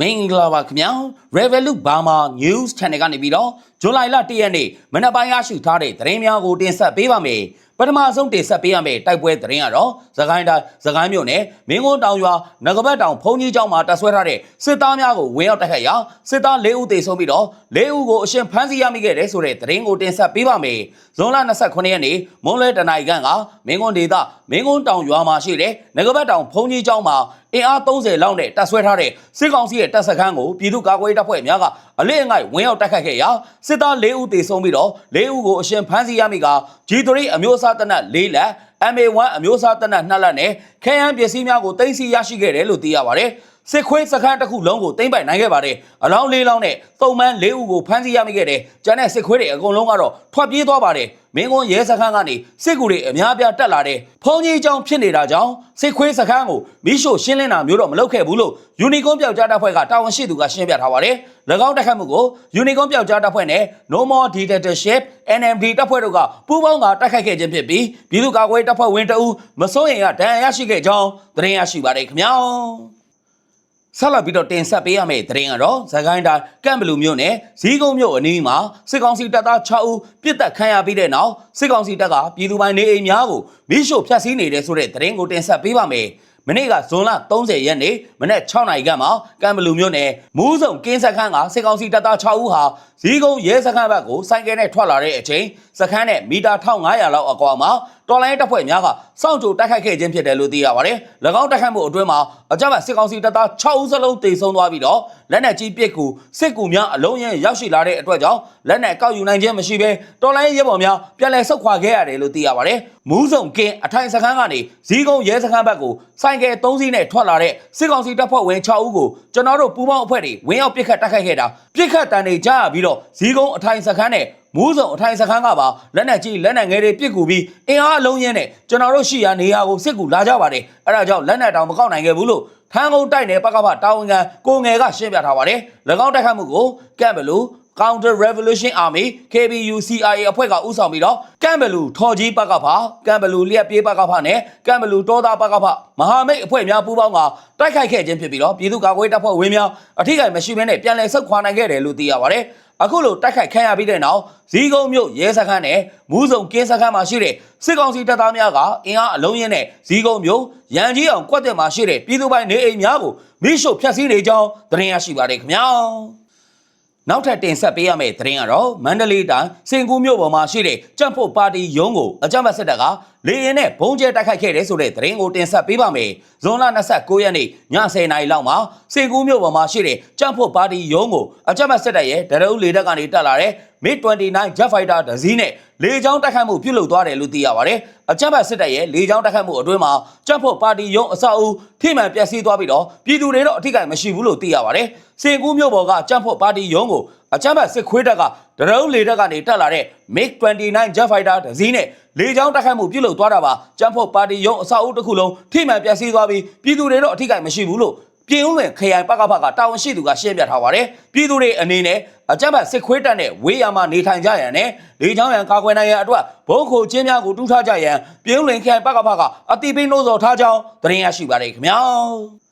မင်္ဂလာပါခင်ဗျာ Revolut Burma News Channel ကနေပြီးတော့ဇွန်လလ1ရက်နေ့မနက်ပိုင်းရရှိထားတဲ့သတင်းများကိုတင်ဆက်ပေးပါမယ် ပထမဆုံးတင်ဆက်ပေးရမယ့်တိုက်ပွဲသတင်းကတော့သခိုင်းတိုင်းသခိုင်းမြို့နယ်မင်းကုန်းတောင်ရွာငကပတ်တောင်ဖုန်ကြီးကျောင်းမှာတပ်ဆွဲထားတဲ့စစ်သားများကိုဝင်ရောက်တိုက်ခတ်ရာစစ်သား၄ဦးသေဆုံးပြီးတော့၄ဦးကိုအရှင်ဖမ်းဆီးရမိခဲ့တယ်ဆိုတဲ့သတင်းကိုတင်ဆက်ပေးပါမယ်ဇွန်လ29ရက်နေ့မွန်းလဲတနိုင်ခန့်ကမင်းကုန်းဒေသမင်းကုန်းတောင်ရွာမှာရှိတဲ့ငကပတ်တောင်ဖုန်ကြီးကျောင်းမှာအင်အား30လောက်နဲ့တပ်ဆွဲထားတဲ့စစ်ကောင်စီရဲ့တပ်စခန်းကိုပြည်သူ့ကာကွယ်ရေးတပ်ဖွဲ့များကအလစ်အငိုက်ဝင်ရောက်တိုက်ခတ်ခဲ့ရာစစ်သား၄ဦးသေဆုံးပြီးတော့၄ဦးကိုအရှင်ဖမ်းဆီးရမိက G3 အမျိုးအစားတပ်နက်၄လက် MA1 အမျိုးအစားတပ်နက်2လက်နဲ့ခဲယမ်းပစ္စည်းများကိုတင်စီရရှိခဲ့တယ်လို့သိရပါတယ် စစ်ခွေးစခန်းတစ်ခုလုံးကိုတင်ပိုင်နိုင်ခဲ့ပါတယ်အလောင်း၄လောင်းနဲ့သုံမန်း၄ဦးကိုဖမ်းဆီးရမိခဲ့တယ်ကျန်တဲ့စစ်ခွေးတွေအကုန်လုံးကတော့ထွက်ပြေးသွားပါတယ်မင်းကွန်းရဲစခန်းကနေစစ်ကူတွေအများအပြားတက်လာတဲ့ဖုန်ကြီးအကြောင်းဖြစ်နေတာကြောင့်စစ်ခွေးစခန်းကိုမိရှို့ရှင်းလင်းတာမျိုးတော့မလုပ်ခဲ့ဘူးလို့ယူနီကွန်ပျောက်ကြားတပ်ဖွဲ့ကတာဝန်ရှိသူကရှင်းပြထားပါတယ်၎င်းတိုက်ခတ်မှုကိုယူနီကွန်ပျောက်ကြားတပ်ဖွဲ့နဲ့ No More Dictatorship NMD တပ်ဖွဲ့တို့ကပူးပေါင်းကတိုက်ခိုက်ခဲ့ခြင်းဖြစ်ပြီးပြည်သူ့ကာကွယ်ရေးတပ်ဖွဲ့ဝင်တအူးမစိုးရင်ကဒဏ်ရာရရှိခဲ့ကြောင်းသတင်းရရှိပါတယ်ခင်ဗျာ ဆက်လက်ပြီးတော့တင်ဆက်ပေးရမယ့်သတင်းကတော့ဇကိုင်းတိုင်းကန့်ဘလူမြို့နယ်ဇီးကုန်းမြို့အနီးမှာစစ်ကောင်စီတပ်သား6ဦးပြစ်တက်ခံရပြီးတဲ့နောက်စစ်ကောင်စီတပ်ကပြည်သူပိုင်းနေအိမ်များကိုမိရှို့ဖျက်ဆီးနေတယ်ဆိုတဲ့သတင်းကိုတင်ဆက်ပေးပါမယ်။မနေ့ကဇွန်လ30ရက်နေ့မနေ့6နိုင်ခန့်မှာကံဘလူမြို့နယ်မူးစုံကင်းစခန်းကစစ်ကောင်စီတပ်သား6ဦးဟာဇီးကုန်းရဲစခန်းဘက်ကိုစိုက်ကဲနဲ့ထွက်လာတဲ့အချိန် စခန်းနဲ့မီတာ1500လောက်အကွာမှာတော်လိုင်းတပ်ဖွဲ့များကစောင့်ကြိုတိုက်ခိုက်ခဲ့ခြင်းဖြစ်တယ်လို့သိရပါတယ်။၎င်းတိုက်ခိုက်မှုအတွင်းမှာအကြမ်းဖက်စစ်ကောင်စီတပ်သား6ဦးစလုံးတေဆုံးသွားပြီးတော့လက်နက်ကြီးပစ်ကူစစ်ကူများအလုံးရင်းရောက်ရှိလာတဲ့အတွက်ကြောင့်လက်နက်ကောက်ယူနိုင်ခြင်းမရှိဘဲတော်လိုင်းရဲဘော်များပြန်လည်ဆုတ်ခွာခဲ့ရတယ်လို့သိရပါတယ်။မူးစုံကင်းအထိုင်စခန်းကနေဇီးကုန်းရဲစခန်းဘက်ကိုစိုင်ကယ်3စီးနဲ့ထွက်လာတဲ့စစ်ကောင်စီတပ်ဖွဲ့ဝင်6ဦးကိုကျွန်တော်တို့ပူးပေါင်းအဖွဲ့တွေဝင်ရောက်ပစ်ခတ်တိုက်ခိုက်ခဲ့တာပစ်ခတ်တန်တွေကြားရပြီးတော့ဇီးကုန်းအထိုင်စခန်းနဲ့ မူးစုံအထိုင်စခန်းကပါလက်နက်ကြီးလက်နက်ငယ်တွေပစ်ကူပြီးအင်အားအလုံးရင်းနဲ့ကျွန်တော်တို့ရှိရာနေရာကိုစစ်ကူလာကြပါတယ်အဲဒါကြောင့်လက်နက်တောင်မကောက်နိုင်ခဲ့ဘူးလို့ထန်းကုန်းတိုက်နယ်ပကဖတာဝန်ခံကိုငယ်ကရှင်းပြထားပါတယ်၎င်းတိုက်ခတ်မှုကိုကန့်ဘလူ Counter Revolution Army KBU CIA အဖွဲ့ကဥဆောင်ပြီးတော့ကမ်ဘလူထော်ကြီးပကဖကမ်ဘလူလျက်ပြေးပကဖနဲ့ကမ်ဘလူတောသားပကဖမဟာမိတ်အဖွဲ့များပူးပေါင်းကတိုက်ခိုက်ခဲ့ခြင်းဖြစ်ပြီးတော့ပြည်သူ့ကာကွယ်တပ်ဖွဲ့ဝင်များအထိကိမရှိဘဲနဲ့ပြန်လည်ဆုတ်ခွာနိုင်ခဲ့တယ်လို့သိရပါတယ်အခုလိုတိုက်ခိုက်ခံရပြီးတဲ့နောက်ဇီးကုန်းမြို့ရဲစခန်းနဲ့မူးစုံကင်းစခန်းမှာရှိတဲ့စစ်ကောင်စီတပ်သားများကအင်အားအလုံးရင်းနဲ့ဇီးကုန်းမြို့ရန်ကြီးအောင်ကွက်တက်မှာရှိတဲ့ပြည်သူပိုင်းနေအိမ်များကိုမိရှို့ဖျက်ဆီးနေကြောင်းသတင်းရရှိပါတယ်ခင်ဗျာ နောက်ထပ်တင်ဆက်ပေးရမယ့်သတင်းကတော့မန္တလေးတိုင်းစင်ကူးမြို့ပေါ်မှာရှိတဲ့ကြံ့ဖို့ပါတီရုံးကိုအကြမ်းဖက်စစ်တပ်က လေရင်နဲ့ဘုံကျဲတိုက်ခိုက်ခဲ့တဲ့ဆိုတဲ့သတင်းကိုတင်ဆက်ပေးပါမယ်။ဇွန်လ29ရက်နေ့ည10:00နာရီလောက်မှာစင်ကူးမြို့ပေါ်မှာရှိတဲ့ကြံ့ဖို့ပါတီရုံးကိုအကြမ်းဖက်စစ်တပ်ရဲ့ဒရုန်းလေတပ်ကနေတက်လာတဲ့ MiG-29 Jet Fighter တစ်စီးနဲ့လေကြောင်းတိုက်ခိုက်မှုပြုလုပ်သွားတယ်လို့သိရပါတယ်။အကြမ်းဖက်စစ်တပ်ရဲ့လေကြောင်းတိုက်ခိုက်မှုအတွင်းမှာကြံ့ဖို့ပါတီရုံးအဆောက်အဦထိမှန်ပျက်စီးသွားပြီးတော့ပြည်သူတွေတော့အထိကိမရှိဘူးလို့သိရပါတယ်။စင်ကူးမြို့ပေါ်ကကြံ့ဖို့ပါတီရုံးကိုအကြမ်းဖက်စစ်ခွေးတပ်က ဒရုန်းလေတပ်ကနေတက်လာတဲ့ MiG-29 Jet Fighter တစ်စီးနဲ့လေကြောင်းတိုက်ခိုက်မှုပြုလုပ်သွားတာပါ။ကြံ့ဖို့ပါတီရုံးအဆောက်အဦတစ်ခုလုံးထိမှန်ပျက်စီးသွားပြီးပြည်သူတွေတော့အထိကိမရှိဘူးလို့ပြည်ဦးလွင်ခရိုင်ပကဖကတာဝန်ရှိသူကရှင်းပြထားပါတယ်။ပြည်သူတွေအနေနဲ့အကြမ်းဖက်စစ်ခွေးတပ်နဲ့ဝေးရမှာနေထိုင်ကြရန်နဲ့လေချောင်းရန်ကာကွယ်နိုင်ရန်အတွက်ဘုံခိုချင်းများကိုတူးထားကြရန်ပြည်ဦးလွင်ခရိုင်ပကဖကအတိပိနှိုးစော်ထားကြောင်းသတင်းရရှိပါတယ်ခင်ဗျာ။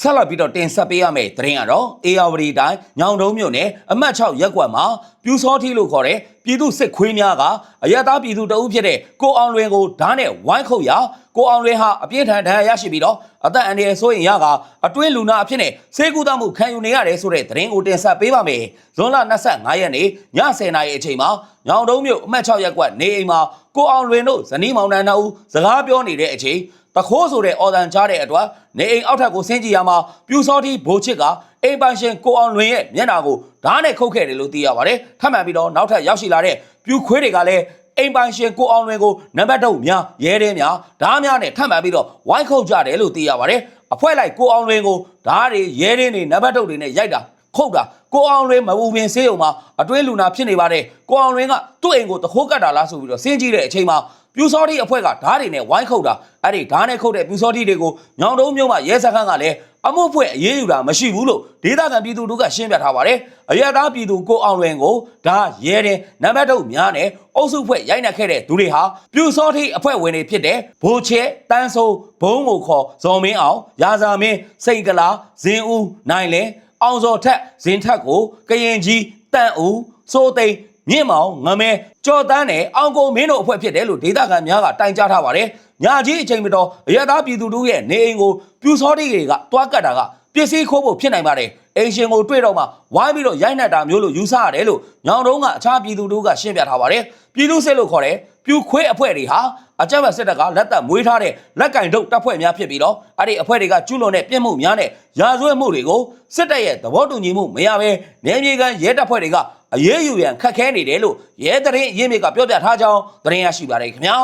ဆက်လက်ပြီးတော့တင်ဆက်ပေးရမယ့်သတင်းကတော့အေယာဝတီတိုင်းညောင်တုံးမြို့နယ်အမှတ်6ရပ်ကွက်မှာပြူစောထီလို့ခေါ်တဲ့ပြည်သူစစ်ခွေးများကအရတားပြည်သူတအုပ်ဖြစ်တဲ့ကိုအောင်လွင်ကိုဓာတ်နဲ့ဝိုင်းခုတ်ရာကိုအောင်လွင်ဟာအပြင်းထန်ဒဏ်ရာရရှိပြီးတော့အသက်အန္တရာယ်ဆိုရင်ရကအတွင်းလူနာအဖြစ်နဲ့စေကူသားမှုခံယူနေရတယ်ဆိုတဲ့သတင်းကိုတင်ဆက်ပေးပါမယ်။ဇွန်လ25ရက်နေ့ည10:00နာရီအချိန်မှာညောင်တုံးမြို့အမှတ်6ရပ်ကွက်နေအိမ်မှာကိုအောင်လွင်တို့ဇနီးမောင်နှံနှစ်ဦးစကားပြောနေတဲ့အချိန် တခိုးဆိုတဲ့အော်တန်ကြားတဲ့အတွက်နေအိမ်အောက်ထပ်ကိုဆင်းကြည့်ရမှာပြူစောတိဘိုချစ်ကအိမ်ပိုင်ရှင်ကိုအောင်လွင်ရဲ့မျက်နှာကိုဓာတ်နဲ့ခုတ်ခဲ့တယ်လို့သိရပါတယ်။ထပ်မံပြီးတော့နောက်ထပ်ရောက်ရှိလာတဲ့ပြူခွေးတွေကလည်းအိမ်ပိုင်ရှင်ကိုအောင်လွင်ကိုနံပါတ်တုပ်များရဲတဲများဓာတ်များနဲ့ထပ်မံပြီးတော့ဝိုင်းခုတ်ကြတယ်လို့သိရပါတယ်။အဖွဲလိုက်ကိုအောင်လွင်ကိုဓာတ်တွေရဲတဲတွေနံပါတ်တုပ်တွေနဲ့ရိုက်တာခုတ်တာကိုအောင်လွင်မပူပင်ဆေးရုံမှာအတွင်းလူနာဖြစ်နေပါတယ်ကိုအောင်လွင်ကသူ့အိမ်ကိုတခိုးကတ်တာလားဆိုပြီးတော့စင်းကြည့်တဲ့အချိန်မှာ ပြူစောတိအဖွဲ့ကဓာတ်တွေနဲ့ဝိုင်းခုတ်တာအဲ့ဒီဓာတ်နဲ့ခုတ်တဲ့ပြူစောတိတွေကိုညောင်တုံးမြို့မှာရဲစခန်းကလည်းအမှုဖွဲ့အရေးယူတာမရှိဘူးလို့ဒေသခံပြည်သူတို့ကရှင်းပြထားပါတယ်အရတားပြည်သူကိုအောင်လွင်ကိုဓာတ်ရဲတဲ့နံပါတ်တုပ်များနဲ့အုပ်စုဖွဲ့ရိုက်နှက်ခဲ့တဲ့သူတွေဟာပြူစောတိအဖွဲ့ဝင်တွေဖြစ်တဲ့ဘိုချဲတန်းဆိုးဘုံကိုခေါ်ဇော်မင်းအောင်ရာဇာမင်းစိန်ကလာဇင်ဦးနိုင်လဲအောင်စော်ထက်ဇင်ထက်ကိုကရင်ကြီးတန့်ဦးစိုးသိန်း မြင့်မောင်ငမဲကြော်တန်းနဲ့အောင်ကိုမင်းတို့အဖွဲ့ဖြစ်တယ်လို့ဒေသခံများကတိုင်ကြားထားပါတယ်။ညာကြီးအချိန်မတော်အရသာပြည်သူတို့ရဲ့နေအိမ်ကိုပြူစောတိတွေကတွားကတ်တာကပစ္စည်းခိုးဖို့ဖြစ်နိုင်ပါတယ်။အိမ်ရှင်ကိုတွေ့တော့မှဝိုင်းပြီးတော့ရိုက်နှက်တာမျိုးလို့ယူဆရတယ်လို့ညောင်တုံးကအခြားပြည်သူတို့ကရှင်းပြထားပါတယ်။ပြည်သူစစ်လို့ခေါ်တဲ့ပြူခွေးအဖွဲ့တွေဟာအကြမ်းဖက်စစ်တပ်ကလက်သက်မွေးထားတဲ့လက်ကင်ထုတ်တပ်ဖွဲ့များဖြစ်ပြီးတော့အဲ့ဒီအဖွဲ့တွေကကျူးလွန်တဲ့ပြစ်မှုများနဲ့ရာဇဝတ်မှုတွေကိုစစ်တပ်ရဲ့သဘောတူညီမှုမရဘဲနေမြေကန်ရဲတပ်ဖွဲ့တွေက အရေးယူရန်ခက်ခဲနေတယ်လို့ရဲတရင်ရင်းမြစ်ကပြောပြထားကြောင်းသတင်းရရှိပါတယ်ခင်ဗျာ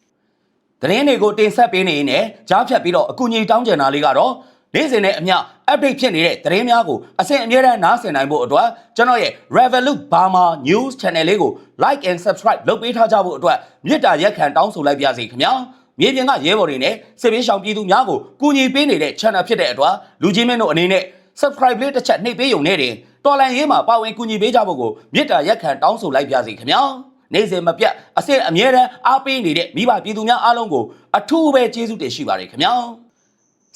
။သတင်းတွေကိုတင်ဆက်ပေးနေရင်လည်းကြားဖြတ်ပြီးတော့အကူအညီတောင်းကြတာလေးကတော့နေ့စဉ်နဲ့အမျှ update ဖြစ်နေတဲ့သတင်းများကိုအစဉ်အမြဲတမ်းနားဆင်နိုင်ဖို့အတွက်ကျွန်တော်ရဲ့ Revolut Burma News Channel လေးကို like and subscribe လုပ်ပေးထားကြဖို့အတွက်မေတ္တာရက်ခံတောင်းဆိုလိုက်ပါစီခင်ဗျာမြေပြင်ကရဲဘော်တွေနဲ့စစ်ပေးရှောင်ပြည်သူများကိုကူညီပေးနေတဲ့ channel ဖြစ်တဲ့အတွက်လူချင်းမင်းတို့အနေနဲ့ subscribe လေးတစ်ချက်နှိပ်ပေးရုံနဲ့တင် တော်လန်ရေးမှာပါဝင်ကူညီပေးကြဖို့ကိုမေတ္တာရက်ခံတောင်းဆိုလိုက်ပါစီခင်ဗျာနေ့စဉ်မပြတ်အစစ်အမြဲတမ်းအားပေးနေတဲ့မိဘပြည်သူများအားလုံးကိုအထူးပဲကျေးဇူးတင်ရှိပါတယ်ခင်ဗျာ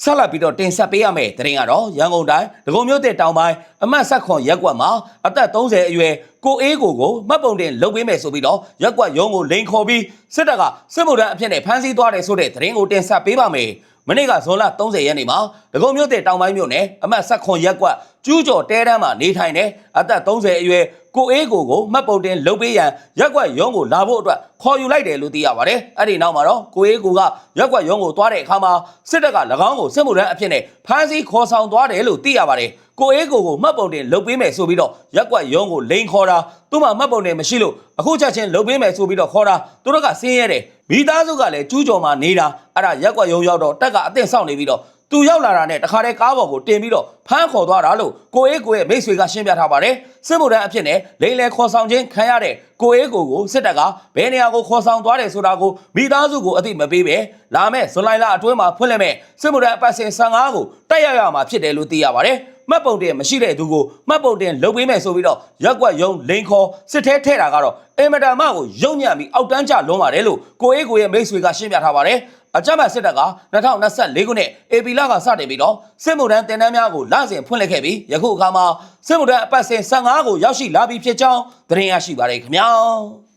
ဆက်လက်ပြီးတော့တင်ဆက်ပေးရမယ့်သတင်းကတော့ရန်ကုန်တိုင်းဒဂုံမြို့တဲ့တောင်ပိုင်းအမှတ်ဆက်ခွန်ရက်ကွက်မှာအသက်30အရွယ်ကိုအေးကိုကိုမှတ်ပုံတင်လုပ်ပေးမယ်ဆိုပြီးတော့ရက်ကွက်ရုံးကိုလိန်ခေါ်ပြီးစစ်တပ်ကစစ်မှုထမ်းအဖြစ်နဲ့ဖမ်းဆီးသွားတယ်ဆိုတဲ့သတင်းကိုတင်ဆက်ပေးပါမယ်။မနေ့ကဇွန်လ30ရက်နေ့မှာဒဂုံမြို့တဲ့တောင်ပိုင်းမြို့နယ်အမှတ်ဆက်ခွန်ရက်ကွက်ကျူးကျော်တဲတန်းမှာနေထိုင်တဲ့အသက်30အရွယ်ကိုအေးကိုကိုမှတ်ပုံတင်လုပ်ပေးရန်ရက်ကွက်ရုံးကိုလာဖို့အတွက်ခေါ်ယူလိုက်တယ်လို့သိရပါတယ်။အဲ့ဒီနောက်မှာတော့ကိုအေးကိုကရက်ကွက်ရုံးကိုသွားတဲ့အခါမှာစစ်တပ်က၎င်းကိုစစ်မှုထမ်းအဖြစ်နဲ့ဖမ်းဆီးခေါ်ဆောင်သွားတယ်လို့သိရပါတယ်။ ကိုအေးကိုကိုမှတ်ပုံတင်လုပ်ပေးမယ်ဆိုပြီးတော့ရက်ကွက်ရုံးကိုလိန်ခေါ်တာသူ့မှာမှတ်ပုံတင်မရှိလို့အခုချက်ချင်းလုပ်ပေးမယ်ဆိုပြီးတော့ခေါ်တာသူတို့ကဆင်းရဲတယ်မိသားစုကလည်းကျူးကျော်မှာနေတာအဲ့ဒါရက်ကွက်ရုံးရောက်တော့တက်ကအသင့်ဆောင်နေပြီးတော့သူရောက်လာတာနဲ့တခါတည်းကားပေါ်ကိုတင်ပြီးတော့ဖမ်းခေါ်သွားတာလို့ကိုအေးကိုရဲ့မိတ်ဆွေကရှင်းပြထားပါတယ်စစ်မှုထမ်းအဖြစ်နဲ့လိန်လေခေါ်ဆောင်ခြင်းခံရတဲ့ကိုအေးကိုကိုစစ်တပ်ကဘယ်နေရာကိုခေါ်ဆောင်သွားတယ်ဆိုတာကိုမိသားစုကိုအသိမပေးပဲလာမဲ့ဇွန်လလအတွင်းမှာဖွင့်လှစ်မဲ့စစ်မှုထမ်းအပတ်စဉ်15ကိုတက်ရောက်ရမှာဖြစ်တယ်လို့သိရပါတယ် မှတ်ပုံတင်မရှိတဲ့သူကိုမှတ်ပုံတင်လုပ်ပေးမယ်ဆိုပြီးတော့ရက်ကွက်ယုံလိန်ခေါ်စစ်ထဲထဲတာကတော့အင်မတန်မှကိုယုံညံ့ပြီးအောက်တန်းကျလွန်ပါတယ်လို့ကိုအေးကိုရဲ့မိတ်ဆွေကရှင်းပြထားပါတယ်အကြမ်းဖက်စစ်တပ်က2024ခုနှစ်ဧပြီလကစတင်ပြီးတော့စစ်မှုထမ်းတင်တန်းများကိုလစဉ်ဖွင့်လှစ်ခဲ့ပြီးယခုအခါမှာစစ်မှုထမ်းအပတ်စဉ်15ကိုရောက်ရှိလာပြီးဖြစ်ကြောင်းသတင်းရရှိပါတယ်ခင်ဗျာ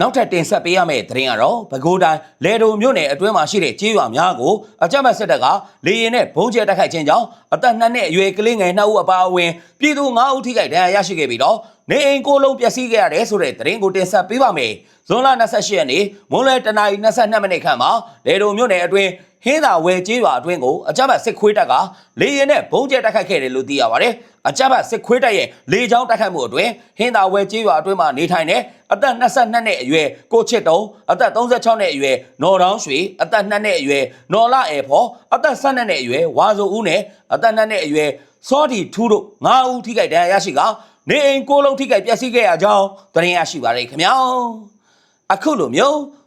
နောက်ထပ်တင်ဆက်ပေးရမယ့်သတင်းကတော့ပဲခူးတိုင်းလေတုံမြို့နယ်အတွင်းမှာရှိတဲ့ကြေးရွာများကိုအကြမ်းဖက်စစ်တပ်ကလေရင်နဲ့ဘုံကျဲတိုက်ခိုက်ခြင်းကြောင့်အသက်2နှစ်အရွယ်ကလေးငယ်2ဦးအပါအဝင်ပြည်သူ9ဦးထိခိုက်ဒဏ်ရာရရှိခဲ့ပြီးတော့နေအိမ်ကိုလုံးပျက်စီးခဲ့ရတယ်ဆိုတဲ့သတင်းကိုတင်ဆက်ပေးပါမယ်။ဇွန်လ28ရက်နေ့မွန်းလွဲတနာရီ22မိနစ်ခန့်မှာလေတုံမြို့နယ်အတွင်း ဟင်းသာဝဲကျေးရွာအတွင်းကိုအကြမ်းဖက်စစ်ခွေးတပ်ကလေရင်နဲ့ဘုံကျဲတိုက်ခိုက်ခဲ့တယ်လို့သိရပါတယ်။အကြမ်းဖက်စစ်ခွေးတပ်ရဲ့လေကြောင်းတိုက်ခိုက်မှုအတွင်းဟင်းသာဝဲကျေးရွာအတွင်းမှာနေထိုင်တဲ့အသက်22နှစ်အရွယ်ကိုချစ်တုံးအသက်36နှစ်အရွယ်နော်တောင်းရွှေအသက်2နှစ်အရွယ်နော်လာအေဖော်အသက်12နှစ်အရွယ်ဝါဆိုဦးနဲ့အသက်2နှစ်အရွယ်စောဒီထူးတို့9ဦးထိခိုက်ဒဏ်ရာရရှိကနေအိမ်ကိုလုံးထိခိုက်ပျက်စီးခဲ့ရကြောင်းသတင်းရရှိပါရခင်ဗျာအခုလိုမျိုး